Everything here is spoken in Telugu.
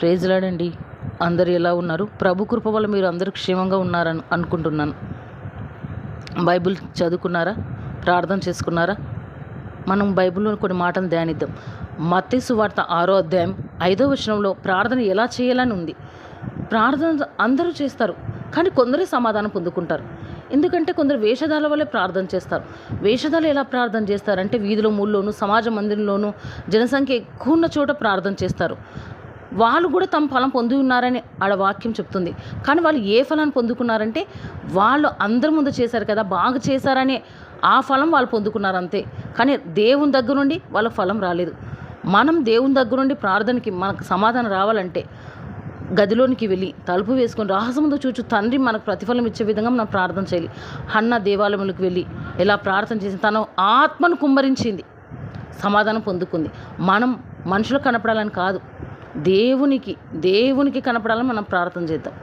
ప్రేజలాడండి అందరు ఎలా ఉన్నారు? ప్రభు కృప వల్ల మీరు అందరూ క్షేమంగా ఉన్నారని అనుకుంటున్నాను. బైబిల్ చదువుకున్నారా? ప్రార్థన చేసుకున్నారా? మనం బైబిల్లో కొన్ని మాటలు ధ్యానిద్దాం. మత్తేసు వార్త ఆరో అధ్యాయం ఐదో వచనంలో ప్రార్థన ఎలా చేయాలని ఉంది. ప్రార్థన అందరూ చేస్తారు కానీ కొందరే సమాధానం పొందుకుంటారు. ఎందుకంటే కొందరు వేషధాల వల్లే ప్రార్థన చేస్తారు. వేషధాలు ఎలా ప్రార్థన చేస్తారంటే వీధిలో మూల్లోనూ సమాజ మందిరంలోనూ జనసంఖ్య ఎక్కువ ఉన్న చోట ప్రార్థన చేస్తారు. వాళ్ళు కూడా తమ ఫలం పొంది ఉన్నారని ఆడ వాక్యం చెప్తుంది. కానీ వాళ్ళు ఏ ఫలాన్ని పొందుకున్నారంటే వాళ్ళు అందరి ముందు చేశారు కదా బాగా చేశారనే ఆ ఫలం వాళ్ళు పొందుకున్నారు అంతే. కానీ దేవుని దగ్గర నుండి వాళ్ళ ఫలం రాలేదు. మనం దేవుని దగ్గర నుండి ప్రార్థనకి మనకు సమాధానం రావాలంటే గదిలోనికి వెళ్ళి తలుపు వేసుకొని రహస్యముందు చూచు తండ్రి మనకు ప్రతిఫలం ఇచ్చే విధంగా మనం ప్రార్థన చేయాలి. అన్న దేవాలయములకు వెళ్ళి ఎలా ప్రార్థన చేసి తన ఆత్మను కుమ్మరించింది సమాధానం పొందుకుంది. మనం మనుషులకు కనపడాలని కాదు. దేవునికి దేవునికి కనపడాలని మనం ప్రార్థన చేద్దాం.